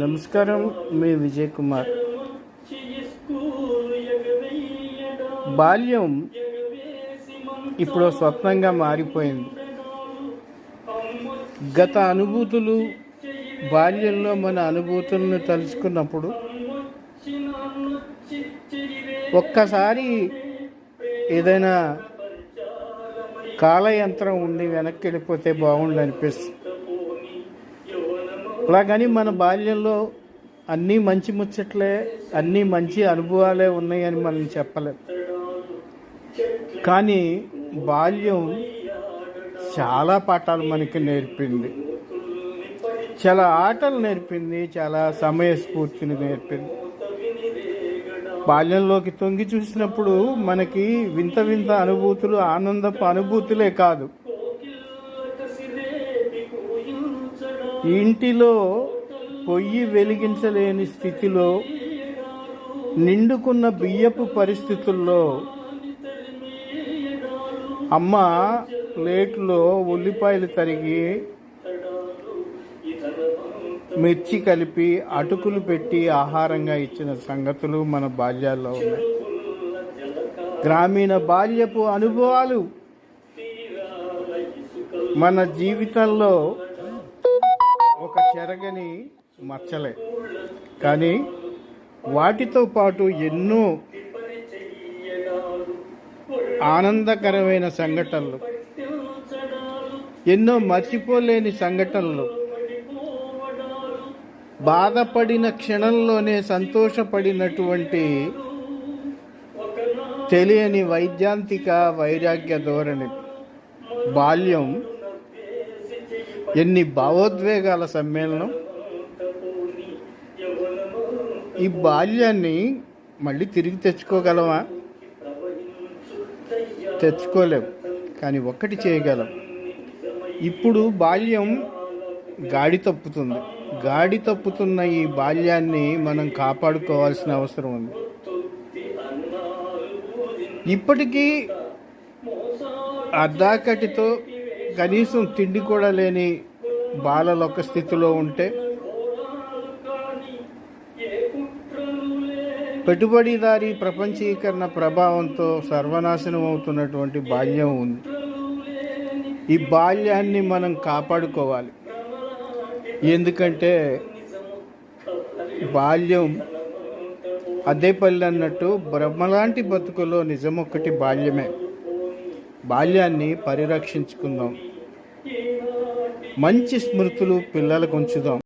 నమస్కారం మీ విజయ్ కుమార్. బాల్యం ఇప్పుడు స్వప్నంగా మారిపోయింది. గత అనుభూతులు బాల్యంలో మన అనుభూతులను తలుచుకున్నప్పుడు ఒక్కసారి ఏదైనా కాలయంత్రం ఉండి వెనక్కి వెళ్ళిపోతే బాగుండు అనిపిస్తుంది. అలాగని మన బాల్యంలో అన్నీ మంచి ముచ్చట్లే అన్నీ మంచి అనుభవాలే ఉన్నాయని మనం చెప్పలేం. కానీ బాల్యం చాలా పాఠాలు మనకి నేర్పింది. చాలా ఆటలు నేర్పింది చాలా సమయస్ఫూర్తిని నేర్పింది. బాల్యంలోకి తొంగి చూసినప్పుడు మనకి వింత వింత అనుభూతులు ఆనందపు అనుభూతులే కాదు. ఇంటిలో పొయ్యి వెలిగించలేని స్థితిలో నిండుకున్న బియ్యపు పరిస్థితుల్లో అమ్మ ప్లేట్లో ఉల్లిపాయలు తరిగి మిర్చి కలిపి అటుకులు పెట్టి ఆహారంగా ఇచ్చిన సంగతులు మన బాల్యాల్లో ఉన్నాయి. గ్రామీణ బాల్యపు అనుభవాలు మన జీవితంలో ఒక చెరగని మచ్చలే. కానీ వాటితో పాటు ఎన్నో ఆనందకరమైన సంఘటనలు ఎన్నో మర్చిపోలేని సంఘటనలు. బాధపడిన క్షణంలోనే సంతోషపడినటువంటి తెలియని వైద్యాంతిక వైరాగ్య ధోరణి బాల్యం ఎన్ని భావోద్వేగాల సమ్మేళనం? ఈ బాల్యాన్ని మళ్ళీ తిరిగి తెచ్చుకోగలమా? తెచ్చుకోలేం కానీ ఒక్కటి చేయగలం. ఇప్పుడు బాల్యం గాడి తప్పుతుంది. గాడి తప్పుతున్న ఈ బాల్యాన్ని మనం కాపాడుకోవాల్సిన అవసరం ఉంది. ఇప్పటికీ అర్ధాకటితో కనీసం తిండి కూడా లేని బాలలు ఒక స్థితిలో ఉంటే పెట్టుబడిదారీ ప్రపంచీకరణ ప్రభావంతో సర్వనాశనం అవుతున్నటువంటి బాల్యం ఉంది. ఈ బాల్యాన్ని మనం కాపాడుకోవాలి. ఎందుకంటే బాల్యం అదే పల్లె అన్నట్టు బ్రహ్మలాంటి బతుకులో నిజం ఒక్కటి బాల్యమే. బాల్యాన్ని పరిరక్షించుకుందాం. మంచి స్మృతులు పిల్లలకు ఉంచుదాం